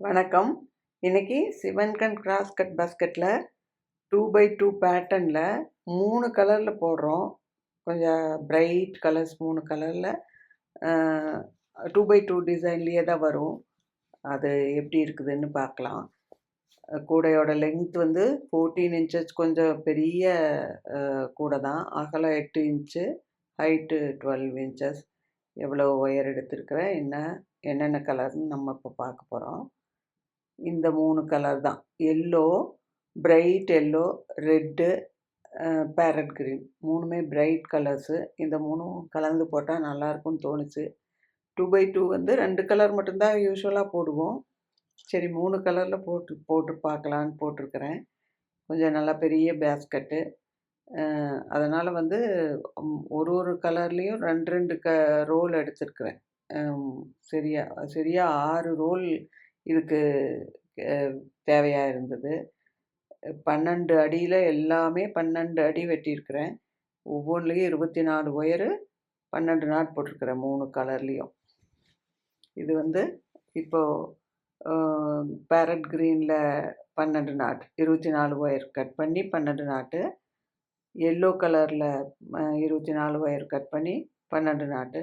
வணக்கம். இன்னைக்கு சிவன்கன் கிராஸ் கட் பாஸ்கெட்டில் டூ பை டூ பேட்டர்னில் மூணு கலரில் போடுறோம். கொஞ்சம் பிரைட் கலர்ஸ் மூணு கலரில் டூ பை டூ டிசைன்லேயே தான் வரும். அது எப்படி இருக்குதுன்னு பார்க்கலாம். கூடையோட லெங்த் வந்து ஃபோர்டீன் இன்ச்சஸ் கொஞ்சம் பெரிய கூடை தான். அகலம் எட்டு இன்ச்சு ஹைட்டு டுவெல் இன்ச்சஸ் எவ்வளோ ஒயர் எடுத்திருக்கிறேன் என்ன என்னென்ன கலர்னு நம்ம இப்போ பார்க்க போகிறோம் இந்த மூணு கலர் தான். Yellow bright yellow red parrot green மூணுமே பிரைட் கலர்ஸு இந்த மூணும் கலந்து போட்டால் நல்லாயிருக்கும்னு தோணுச்சு. டூ பை டூ வந்து ரெண்டு கலர் மட்டும்தான் யூஸ்வலாக போடுவோம். சரி மூணு கலரில் போட்டு போட்டு பார்க்கலான்னு போட்டிருக்கிறேன். கொஞ்சம் நல்லா பெரிய பேஸ்கட்டு அதனால் வந்து ஒரு ஒரு கலர்லேயும் ரெண்டு ரெண்டு க ரோல் எடுத்துருக்குறேன். சரியா சரியாக ஆறு ரோல் இதுக்கு தேவையாக இருந்தது. பன்னெண்டு அடியில் எல்லாமே பன்னெண்டு அடி வெட்டியிருக்கிறேன். ஒவ்வொன்றுலேயும் இருபத்தி நாலு ஒயரு பன்னெண்டு நாட் போட்டிருக்கிறேன் மூணு கலர்லேயும். இது வந்து இப்போது பேரட் க்ரீனில் பன்னெண்டு நாட் இருபத்தி நாலு ஒயர் கட் பண்ணி பன்னெண்டு நாட்டு எல்லோ கலரில் இருபத்தி நாலு ஒயர் கட் பண்ணி பன்னெண்டு நாட்டு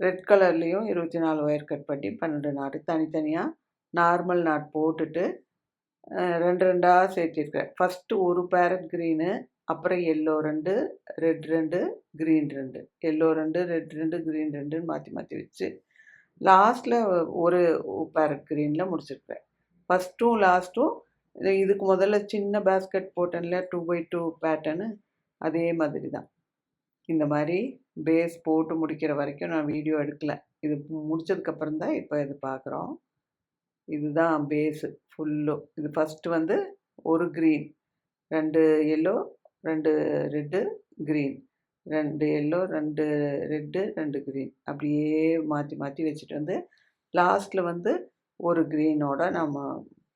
ரெட் கலர்லேயும் இருபத்தி நாலு ஒயர் கட் பண்ணி பன்னெண்டு நாட்டு தனித்தனியாக நார்மல் நாட் போட்டுட்டு ரெண்டு ரெண்டாக சேர்த்திருக்கிறேன் ஃபஸ்ட்டு ஒரு பேரட் க்ரீனு அப்புறம் எல்லோ ரெண்டு ரெட் ரெண்டு க்ரீன் ரெண்டு. எல்லோ ரெண்டு ரெட் ரெண்டு க்ரீன் ரெண்டுன்னு மாற்றி மாற்றி வச்சு லாஸ்ட்டில் ஒரு பேரட் க்ரீனில் முடிச்சிருக்கிறேன் ஃபஸ்ட்டும் லாஸ்ட்டும் இதுக்கு முதல்ல சின்ன பேஸ்கெட் போட்டேன்ல டூ பை டூ பேட்டர்னு அதே மாதிரி தான் இந்த மாதிரி பேஸ் போட்டு முடிக்கிற வரைக்கும் நான் வீடியோ எடுக்கல. இது முடிச்சதுக்கப்புறம் தான் இப்போ இது பார்க்குறோம் இதுதான் பேஸு ஃபுல்லும் இது ஃபஸ்ட்டு வந்து ஒரு க்ரீன் ரெண்டு எல்லோ ரெண்டு ரெட்டு க்ரீன் ரெண்டு எல்லோ ரெண்டு ரெட்டு ரெண்டு க்ரீன் அப்படியே மாற்றி மாற்றி வச்சுட்டு வந்து லாஸ்ட்டில் வந்து ஒரு க்ரீனோட நம்ம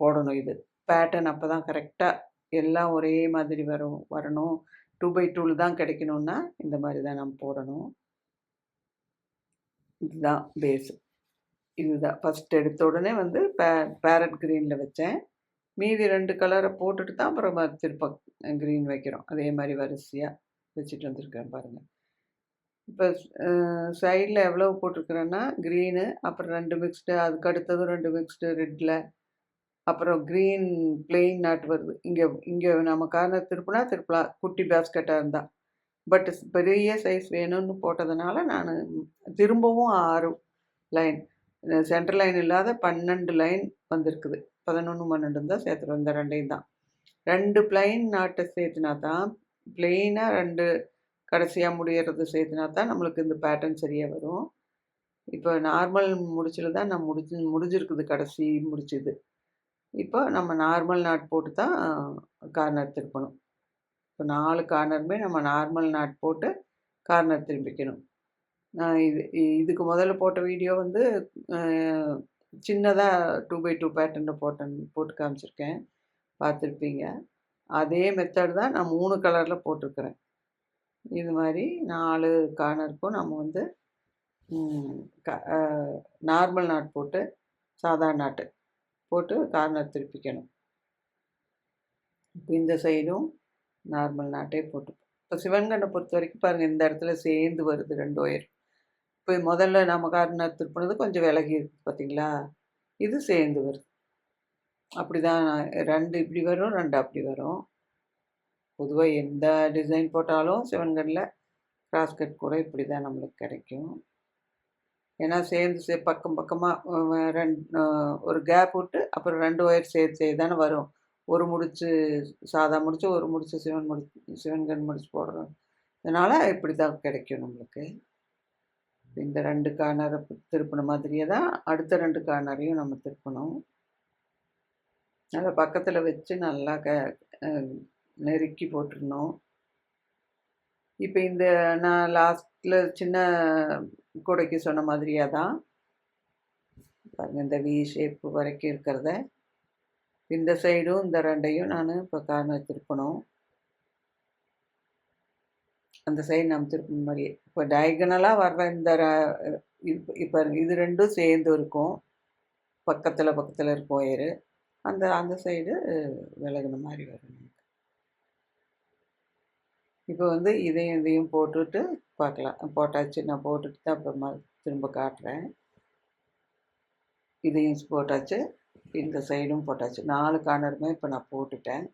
போடணும் இது. பேட்டர்ன் அப்போ தான் கரெக்டாக எல்லாம் ஒரே மாதிரி வரும் வரணும். டூ பை டூவில் தான் கிடைக்கணுன்னா இந்த மாதிரி தான் நம்ம போடணும். இதுதான் பேஸு இதுதான். ஃபஸ்ட் எடுத்த உடனே வந்து பே பேரட் க்ரீனில் வச்சேன். மீதி ரெண்டு கலரை போட்டுட்டு தான் அப்புறம் திருப்ப க்ரீன் வைக்கிறோம். அதே மாதிரி வரிசையாக வச்சுட்டு வந்திருக்கேன் பாருங்கள் இப்போ சைடில் எவ்வளோ போட்டிருக்கிறேன்னா க்ரீனு அப்புறம் ரெண்டு மிக்ஸ்டு அதுக்கு அடுத்ததும் ரெண்டு மிக்ஸ்டு ரெட்டில் அப்புறம் க்ரீன் பிளெயின் நாட் வருது. இங்கே இங்கே நம்ம காரணம் திருப்பினா திருப்பலாம் குட்டி பேஸ்கெட்டாக இருந்தால் பட் பெரிய சைஸ் வேணும்னு போட்டதுனால நான் திரும்பவும் ஆறு லைன் சென்டர் லைன் இல்லாத பன்னெண்டு லைன் வந்திருக்குது. பதினொன்று பன்னெண்டு தான் சேர்த்துருவோம். இந்த ரெண்டையும் தான். ரெண்டு பிளைன் நாட்டை சேர்த்துனா தான் பிளெயினாக ரெண்டு கடைசியாக முடியறது சேர்த்துனா தான் நம்மளுக்கு இந்த பேட்டர்ன் சரியாக வரும். இப்போ நார்மல் முடிச்சில் தான் நான் முடிஞ்சு முடிஞ்சிருக்குது. கடைசி முடிச்சது. இப்போ நம்ம நார்மல் நாட் போட்டு தான் கார்னர் திருப்பணும். இப்போ நாலு கார்னருமே நம்ம நார்மல் நாட் போட்டு கார்னர் திரும்பிக்கணும். நான் இது இதுக்கு முதல்ல போட்ட வீடியோ வந்து சின்னதாக டூ பை டூ பேட்டர்னில் போட்டேன் போட்டு காமிச்சிருக்கேன். பார்த்துருப்பீங்க. அதே மெத்தட் தான் நான் மூணு கலரில் போட்டிருக்கிறேன். இது மாதிரி நாலு கார்னருக்கும் நம்ம வந்து நார்மல் நாட் போட்டு சாதா நாட்டு போட்டு கார்னர் திருப்பிக்கணும். இப்போ இந்த சைடும் நார்மல் நாட்டே போட்டு இப்போ சிவன்கண்ணை பொறுத்த வரைக்கும் பாருங்கள் இந்த இடத்துல சேர்ந்து வருது ரெண்டு ஒயர் இப்போ முதல்ல நம்ம கார்னர் திருப்பினது கொஞ்சம் விலகி இருக்கு பார்த்தீங்களா இது சேர்ந்து வருது. அப்படி தான் ரெண்டு இப்படி வரும் ரெண்டு அப்படி வரும். பொதுவாக எந்த டிசைன் போட்டாலும் சிவன்கண்ணில் கிராஸ் கட் கூட இப்படி தான் நம்மளுக்கு கிடைக்கும். ஏன்னா சேர்ந்து சே பக்கம் பக்கமாக ரெண்டு ஒரு கேப் விட்டு அப்புறம் ரெண்டு ஒயர் சேர்த்து தானே வரும். ஒரு முடிச்சு சாதா முடிச்சு ஒரு முடிச்சு சிவன் முடிச்சு சிவன்கன் முடிச்சு போடுறோம். அதனால் இப்படி தான் கிடைக்கும் நம்மளுக்கு. இந்த ரெண்டு கார்னரை திருப்பின மாதிரியே தான் அடுத்த ரெண்டு கார்னரையும் நம்ம திருப்பணும். அதை பக்கத்தில் வச்சு நல்லா க நெருக்கி போட்டுருணும் இப்போ இந்த நான் லாஸ்ட்டில் சின்ன கூடைக்கு சொன்ன மாதிரியே தான். பாருங்கள் இந்த வி ஷேப்பு வரைக்கும் இருக்கிறத. இந்த சைடும் இந்த ரெண்டையும் நான் இப்போ கார்னர் திருப்பணும். அந்த சைடு நம்ம திருப்பின மாதிரியே இப்போ டயகனலாக வர்ற இந்த இப்போ இப்போ இது ரெண்டும் சேர்ந்து இருக்கும். பக்கத்தில் பக்கத்தில் இருக்கும் ஒயரு. அந்த அந்த சைடு விலகுன மாதிரி வரும் நமக்கு இப்போ வந்து இதையும் இதையும் போட்டுட்டு பார்க்கலாம். போட்டாச்சு நான் போட்டுட்டு தான் அப்புறமா திரும்ப காட்டுறேன். இதையும் போட்டாச்சு இந்த சைடும் போட்டாச்சு. நாலு கார்னருமே இப்போ நான் போட்டுட்டேன்.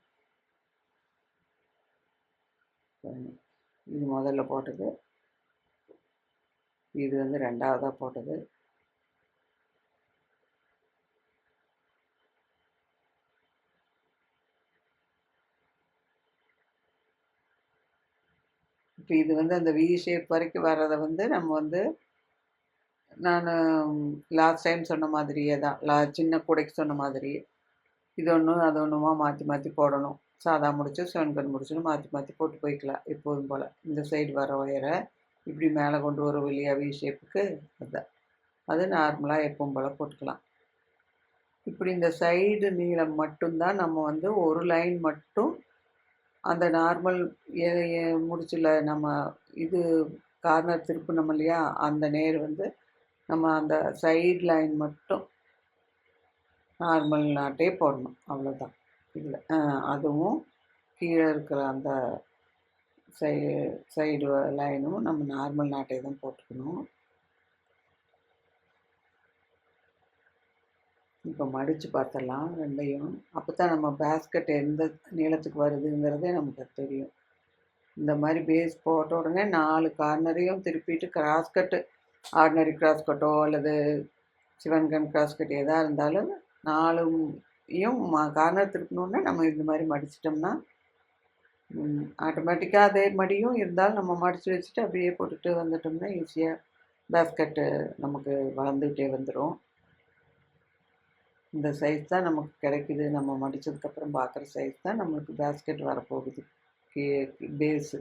இது முதல்ல போட்டது. இது வந்து ரெண்டாவதாக போட்டது. இப்போ இது வந்து அந்த வி ஷேப் வரைக்கும் வர்றதை வந்து நம்ம வந்து நான் லாஸ்ட் டைம் சொன்ன மாதிரியே தான். லா சின்ன கூடைக்கு சொன்ன மாதிரி. இது ஒன்று அது ஒன்றுமா மாற்றி மாற்றி போடணும். சாதா முடிச்சு கட் முடிச்சுன்னு மாற்றி மாற்றி போட்டு போய்க்கலாம். எப்போதும் போல். இந்த சைடு வர ஒயரை இப்படி மேலே கொண்டு வரும் வழியாக வி ஷேப்புக்கு அதுதான் அது நார்மலாக எப்பவும் போல் போட்டுக்கலாம். இப்படி இந்த சைடு நீளம் மட்டும்தான் நம்ம வந்து ஒரு லைன் மட்டும் அந்த நார்மல் முடிச்சில் நம்ம இது கார்னர் திருப்பினோம் இல்லையா? அந்த நேர் வந்து நம்ம அந்த சைடு லைன் மட்டும் நார்மல் நாட்டே போடணும். அவ்வளோதான் அதுவும் கீழே இருக்கிற அந்த சை சைடு லைனும் நம்ம நார்மல் நாட்டை தான் போட்டுக்கணும். இப்போ மடித்து பார்த்துடலாம் ரெண்டையும். அப்போ தான் நம்ம பேஸ்கெட் எந்த நீளத்துக்கு வருதுங்கிறதே நமக்கு தெரியும். இந்த மாதிரி பேஸ் போட்ட உடனே நாலு கார்னரையும் திருப்பிட்டு கிராஸ் கட்டு ஆர்டினரி கிராஸ் கட்டோ அல்லது சிவன்கன் கிராஸ் கட் எதாக இருந்தாலும் நாலுயும் கார்னர் திருப்பினோடனே நம்ம இந்த மாதிரி மடிச்சிட்டோம்னா ஆட்டோமேட்டிக்காக அதே மடியும் இருந்தாலும் நம்ம மடித்து வச்சுட்டு அப்படியே போட்டுட்டு வந்துட்டோம்னா ஈஸியாக பேஸ்கெட்டு நமக்கு வளர்ந்துக்கிட்டே வந்துடும் இந்த சைஸ் தான் நமக்கு கிடைக்குது. நம்ம மடித்ததுக்கப்புறம் பார்க்குற சைஸ் தான் நம்மளுக்கு பேஸ்கெட் வரப்போகுது. கே பேஸு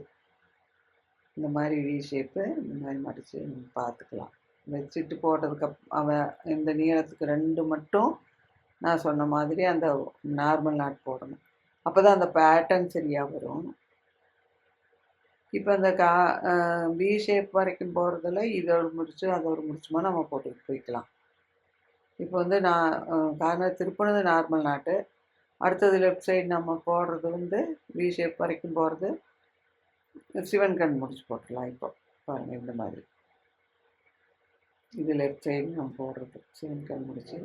இந்த மாதிரி வி ஷேப்பு இந்த மாதிரி மடித்து நம்ம பார்த்துக்கலாம். வச்சுட்டு போட்டதுக்கு அவன் இந்த நீளத்துக்கு ரெண்டு மட்டும் நான் சொன்ன மாதிரி அந்த நார்மல் நாட் போடணும். அப்போ தான் அந்த பேட்டர்ன் சரியாக வரும். இப்போ அந்த கா பி ஷேப் வரைக்கும் போகிறதுல இதை முடிச்சு அதை ஒரு முடிச்சுமா நம்ம போட்டுக்கிட்டு போய்க்கலாம். இப்போ வந்து நான் கார்னர் திருப்பினது நார்மல் நாட்டு அடுத்தது லெஃப்ட் சைடு நம்ம போடுறது வந்து வி ஷேப் வரைக்கும் போகிறது சிவன் கண் முடிச்சு போட்டுடலாம் இப்போ. பாருங்கள் இந்த மாதிரி. இது லெஃப்ட் சைடு நம்ம போடுறது. சிவன் கண் முடிச்சு.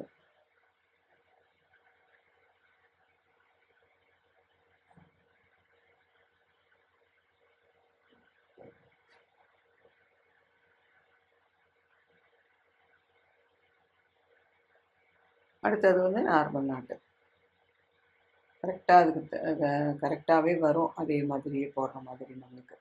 அடுத்தது வந்து நார்மல் நாட்டு. கரெக்டாக அதுக்கு கரெக்டாகவே வரும். அதே மாதிரியே போடுற மாதிரி நம்மளுக்கு.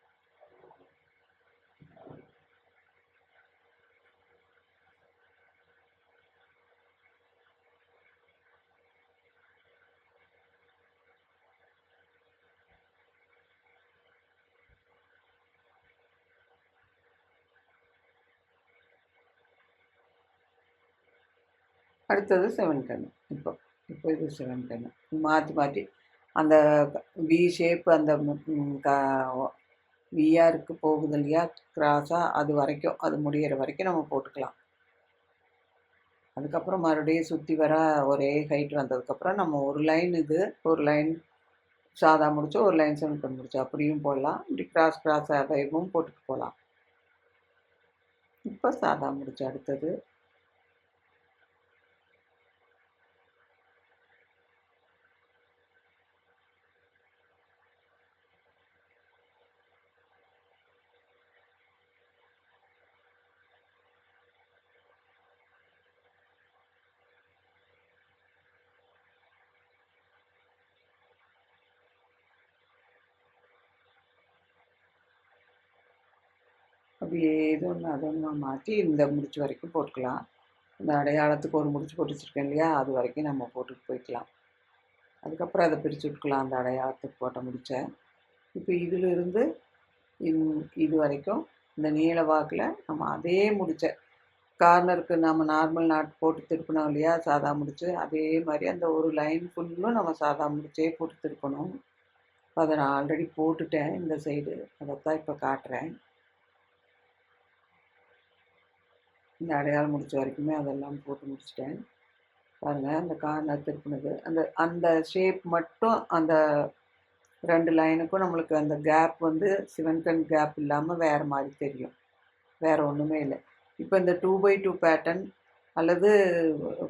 அடுத்தது செவன் கண்ணு இப்போ இப்போ இது செவன் கண்ணு மாற்றி மாற்றி அந்த வி ஷேப் அந்த விஆருக்கு போகுது இல்லையா? கிராஸாக அது வரைக்கும் அது முடிகிற வரைக்கும் நம்ம போட்டுக்கலாம். அதுக்கப்புறம் மறுபடியும் சுற்றி வர ஒரே ஹைட் வந்ததுக்கப்புறம் நம்ம ஒரு லைன் இது ஒரு லைன் சாதா முடிச்சு ஒரு லைன் செவன் கண் முடிச்சு அப்படியும் போடலாம். இப்படி கிராஸ் கிராஸ் அதையும் போட்டுட்டு போகலாம். இப்போ சாதா முடிச்சு அடுத்தது அது ஏதோ ஒன்று அது ஒன்று மாற்றி இந்த முடிச்சு வரைக்கும் போட்டுக்கலாம். இந்த அடையாளத்துக்கு ஒரு முடிச்சு போட்டு வச்சுருக்கேன் இல்லையா அது வரைக்கும் நம்ம போட்டுட்டு போய்க்கலாம். அதுக்கப்புறம் அதை பிரித்து விட்டுக்கலாம் அந்த அடையாளத்துக்கு போட்ட முடிச்ச. இப்போ இதிலிருந்து இது வரைக்கும் இந்த நீள வாக்கில் நம்ம அதே முடிச்ச கார்னருக்கு நம்ம நார்மல் நாட் போட்டு திருப்பணும் இல்லையா சாதா முடிச்சு அதே மாதிரி அந்த ஒரு லைன் ஃபுல்லும் நம்ம சாதா முடிச்சே போட்டு திருப்பணும். அதை நான் ஆல்ரெடி போட்டுட்டேன் இந்த சைடு. அதைத்தான் இப்போ காட்டுறேன். இந்த அடையாளம் முடித்த வரைக்குமே அதெல்லாம் போட்டு முடிச்சிட்டேன். பாருங்கள் அந்த கார்னர் திருப்பினது. அந்த அந்த ஷேப் மட்டும் அந்த ரெண்டு லைனுக்கும் நம்மளுக்கு அந்த கேப் வந்து சிவன்கண் கேப் இல்லாமல் வேறு மாதிரி தெரியும். வேறு ஒன்றுமே இல்லை. இப்போ இந்த டூ பை டூ பேட்டர்ன் அல்லது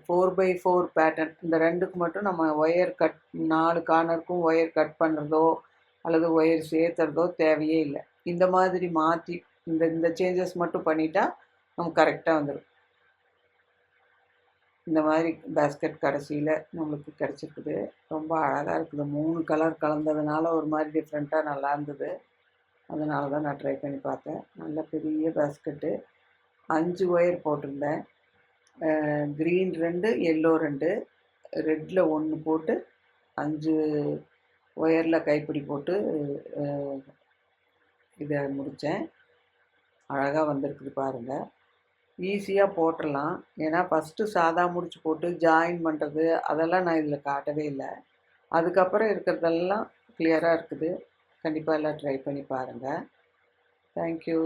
ஃபோர் பை ஃபோர் பேட்டர்ன் இந்த ரெண்டுக்கு மட்டும் நம்ம ஒயர் கட் நாலு கார்னருக்கும் ஒயர் கட் பண்ணுறதோ அல்லது ஒயர் சேர்த்துறதோ தேவையே இல்லை. இந்த மாதிரி மாற்றி இந்த இந்த சேஞ்சஸ் மட்டும் பண்ணிட்டா நமக்கு கரெக்டாக வந்துடும் இந்த மாதிரி பேஸ்கெட் கடைசியில் நம்மளுக்கு கிடச்சிருக்குது. ரொம்ப அழகாக இருக்குது. மூணு கலர் கலந்ததுனால ஒரு மாதிரி டிஃப்ரெண்ட்டாக நல்லா இருந்தது. அதனால தான் நான் ட்ரை பண்ணி பார்த்தேன். நல்ல பெரிய பேஸ்கெட்டு அஞ்சு ஒயர் போட்டிருந்தேன். க்ரீன் ரெண்டு எல்லோ ரெண்டு. ரெட்டில் ஒன்று போட்டு அஞ்சு ஒயரில் கைப்பிடி போட்டு இதை முடித்தேன் அழகாக வந்திருக்குது பாருங்கள் ஈஸியாக போட்டுடலாம் ஏன்னா ஃபஸ்ட்டு சாதா முடிச்சு போட்டு ஜாயின் பண்ணுறது அதெல்லாம் நான் இதில் காட்டவே இல்லை. அதுக்கப்புறம் இருக்கிறதெல்லாம் கிளியராக இருக்குது. கண்டிப்பாக எல்லாம் ட்ரை பண்ணி பாருங்கள் தேங்க்யூ